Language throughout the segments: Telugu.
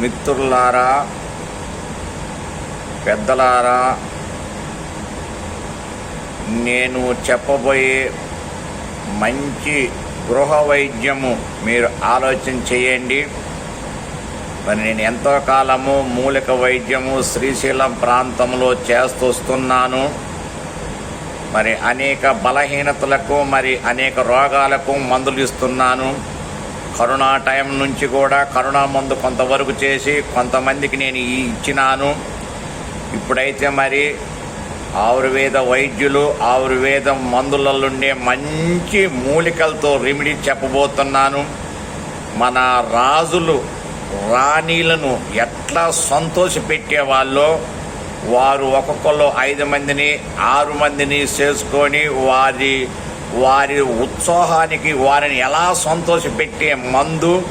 మిత్రులారా పెద్దలారా నేను చెప్పబోయే మంచి గృహ వైద్యము మీరు ఆలోచన చేయండి. మరి నేను ఎంతో కాలము మూలిక వైద్యము శ్రీశైలం ప్రాంతంలో చేస్తొస్తున్నాను మరి అనేక బలహీనతలకు మరి అనేక రోగాలకు మందులు ఇస్తున్నాను. కరోనా టైం నుంచి కూడా కరోనా మందు కొంతవరకు చేసి కొంతమందికి నేను ఇచ్చినాను. ఇప్పుడైతే మరి ఆయుర్వేద వైద్యులు ఆయుర్వేద మందులలో ఉండే మంచి మూలికలతో రెమెడీ చెప్పబోతున్నాను. మన రాజులు రాణీలను ఎట్లా సంతోషపెట్టే వాళ్ళో వారు ఒక్కొక్కరు ఐదు మందిని ఆరు మందిని చేసుకొని వారి వారి ఉత్సాహానికి వారిని ఎలా సంతోషపెట్టే మందు?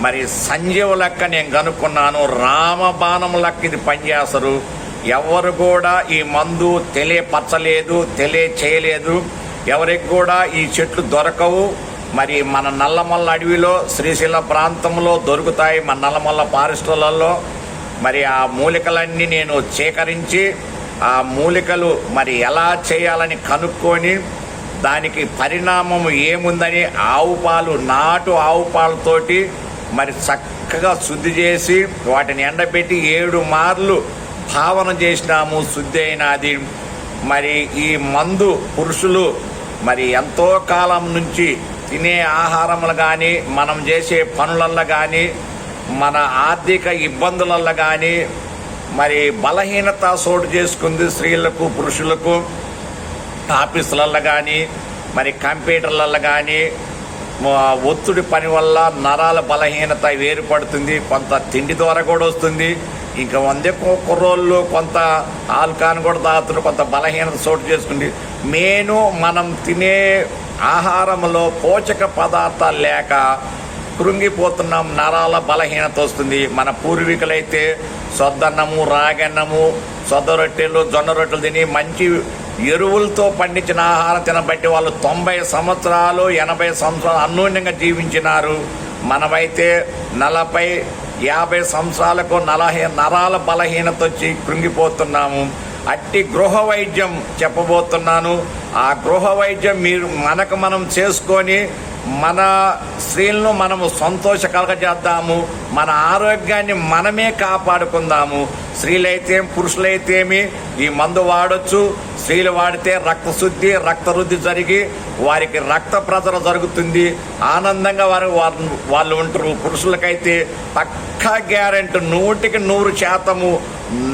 మరి సంజీవ లెక్క నేను కనుక్కున్నాను రామబాణం లెక్క ఇది పనిచేస్తారు. ఎవరు కూడా ఈ మందు తెలియపరచలేదు తెలియచేయలేదు. ఎవరికి కూడా ఈ చెట్లు దొరకవు. మరి మన నల్లమల్ల అడవిలో శ్రీశైలం ప్రాంతంలో దొరుకుతాయి మన నల్లమల్ల ఫారెస్టులలో. మరి ఆ మూలికలన్నీ నేను సేకరించి ఆ మూలికలు మరి ఎలా చేయాలని కనుక్కొని దానికి పరిణామం ఏముందని ఆవు పాలు నాటు ఆవు పాలతోటి మరి చక్కగా శుద్ధి చేసి వాటిని ఎండబెట్టి ఏడు మార్లు భావన చేసినాము శుద్ధి అయినది. మరి ఈ మందు పురుషులు మరి ఎంతో కాలం నుంచి తినే ఆహారములు కానీ మనం చేసే పనులల్లో కానీ మన ఆర్థిక ఇబ్బందులల్లో కానీ మరి బలహీనత చోటు చేసుకుంది స్త్రీలకు పురుషులకు. ఆఫీసులలో కానీ మరి కంప్యూటర్లలో కానీ ఒత్తిడి పని వల్ల నరాల బలహీనత ఏర్పడుతుంది కొంత తిండి ద్వారా కూడా వస్తుంది. ఇంకా వందే కుర్రోళ్ళు కొంత ఆల్కాన్ కూడా తాగుతున్నారు కొంత బలహీనత చోటు చేసుకుంది. మెయిన్ మనం తినే ఆహారంలో పోషక పదార్థాలు లేక కృంగిపోతున్నాం నరాల బలహీనత వస్తుంది. మన పూర్వీకులైతే సొద్దన్నము రాగన్నము సొద్ద రొట్టెలు జొన్న రొట్టెలు తిని మంచి ఎరువులతో పండించిన ఆహారం తినబట్టి వాళ్ళు తొంభై సంవత్సరాలు ఎనభై సంవత్సరాలు అన్యోన్యంగా జీవించినారు. మనమైతే నలభై యాభై సంవత్సరాలకు నలహీ నరాల బలహీనత వచ్చి కృంగిపోతున్నాము. అట్టి గృహ వైద్యం చెప్పబోతున్నాను. ఆ గృహ వైద్యం మీరు మనకు మనం చేసుకొని మన స్త్రీలను మనము సంతోష కలగజేద్దాము మన ఆరోగ్యాన్ని మనమే కాపాడుకుందాము. స్త్రీలైతే పురుషులైతేమి ఈ మందు వాడొచ్చు. స్త్రీలు వాడితే రక్త శుద్ధి రక్త జరిగి వారికి రక్త ప్రసరణ జరుగుతుంది. ఆనందంగా వారు వారు వాళ్ళు ఉంటారు. పురుషులకైతే పక్కా గ్యారెంటీ నూటికి నూరు శాతము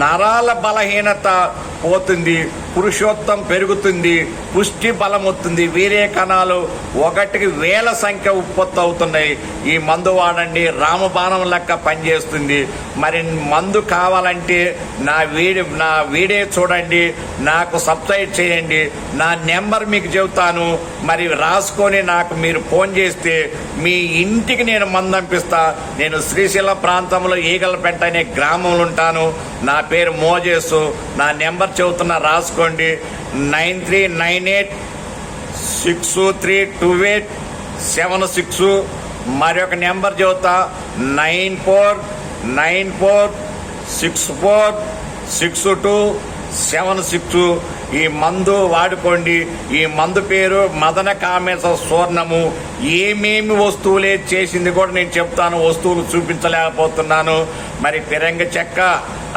నరాల బలహీనత పోతుంది. పురుషోత్తం పెరుగుతుంది పుష్టి బలం వస్తుంది వీరే కణాలు ఒకటికి వేల సంఖ్య ఉత్పత్తి అవుతున్నాయి. ఈ మందు వాడండి రామబాణం లెక్క పనిచేస్తుంది. మరి మందు కావాలంటే నా వీడి నా వీడే చూడండి నాకు సబ్స్క్రైబ్ చేయండి. నా నెంబర్ మీకు చెబుతాను. మరి రాసుకొని నాకు మీరు ఫోన్ చేస్తే మీ ఇంటికి నేను మందు పంపిస్తా. నేను శ్రీశైలం ప్రాంతంలో ఈగలపెంట అనే గ్రామంలో ఉంటాను. నా పేరు మోజేసు. నా నెంబర్ చెబుతున్నా చేసుకోండి nine three nine eight six three two eight seven six. మరి ఒక నెంబర్ చెబుతా. Nine four nine four six four six two seven six. ఈ మందు వాడుకోండి. ఈ మందు పేరు మదన కామేశ స్వర్ణము. ఏమేమి వస్తువులే చేసింది కూడా నేను చెప్తాను. వస్తువులు చూపించలేకపోతున్నాను. మరి పిరంగ చెక్క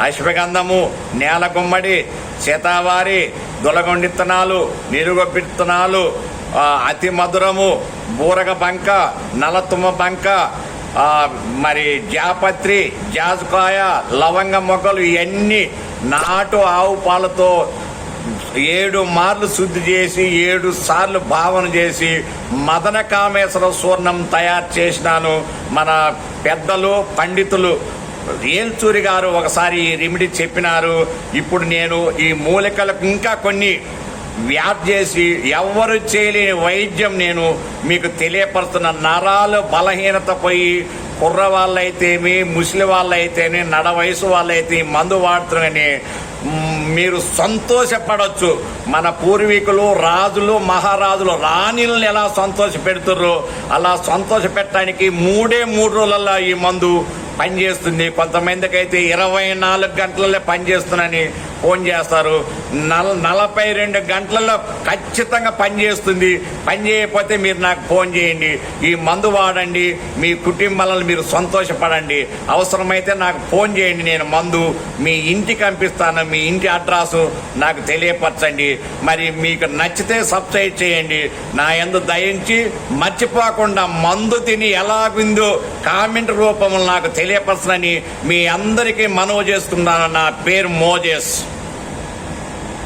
అశ్వగంధము నేల గుమ్మడి సీతావారి దొలగొండిత్తనాలు నిరుగొప్పిత్తనాలు అతి మధురము బూరగ బంక నలతుమ్మ బంక మరి జాపత్రి జాజుకాయ లవంగ మొక్కలు ఇవన్నీ నాటు ఆవు పాలతో ఏడు మార్లు శుద్ధి చేసి ఏడు సార్లు భావన చేసి మదన కామేశ్వర స్వర్ణం తయారు చేసినాను. మన పెద్దలు పండితులు రేల్చూరి గారు ఒకసారి రెమెడీ చెప్పినారు. ఇప్పుడు నేను ఈ మూలికలకు ఇంకా కొన్ని వ్యాప్ చేసి ఎవ్వరు చేయలేని వైద్యం నేను మీకు తెలియపరుస్తున్న నరాలు బలహీనత పోయి కుర్ర వాళ్ళైతేమి ముసలి వాళ్ళైతేనే నడ వయసు వాళ్ళైతే మందు వాడుతున్నారని మీరు సంతోషపడవచ్చు మన పూర్వీకులు రాజులు మహారాజులు రాణిలను ఎలా సంతోష పెడుతుర్రో అలా సంతోష పెట్టడానికి మూడే మూడు రోజులలో ఈ మందు పనిచేస్తుంది. కొంతమందికి అయితే ఇరవై నాలుగు గంటలలో పనిచేస్తున్నాయని ఫోన్ చేస్తారు. నల నలభై రెండు గంటలలో ఖచ్చితంగా పనిచేస్తుంది పని చేయకపోతే మీరు నాకు ఫోన్ చేయండి. ఈ మందు వాడండి. మీ కుటుంబాలను మీరు సంతోషపడండి. అవసరమైతే నాకు ఫోన్ చేయండి. నేను మందు మీ ఇంటికి పంపిస్తాను. మీ ఇంటి అడ్రస్ నాకు తెలియపరచండి. మరి మీకు నచ్చితే సబ్స్క్రైబ్ చేయండి. నా ఎందు దయించి మర్చిపోకుండా మందు తిని ఎలాగుందో కామెంట్ రూపంలో నాకు తెలియపరచనని మీ అందరికీ మనవి చేస్తున్నాను. నా పేరు మోజేస్.